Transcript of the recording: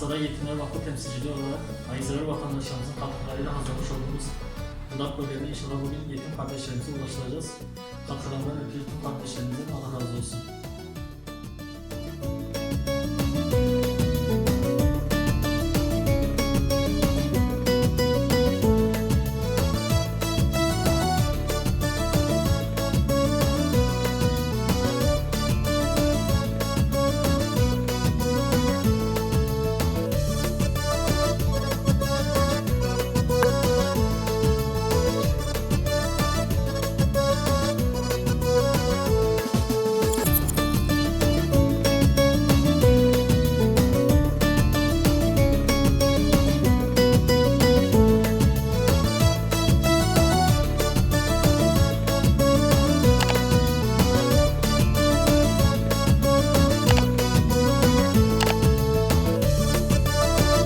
Saray Yetimler Vakfı temsilciliği olarak hayırsever vatandaşlarımızın katkılarıyla hazırlamış olduğumuz Gıdak bölgelerine inşallah bugün yetim kardeşlerimize ulaştıracağız. Katkılarından ötürü tüm kardeşlerimizin Allah razı olsun.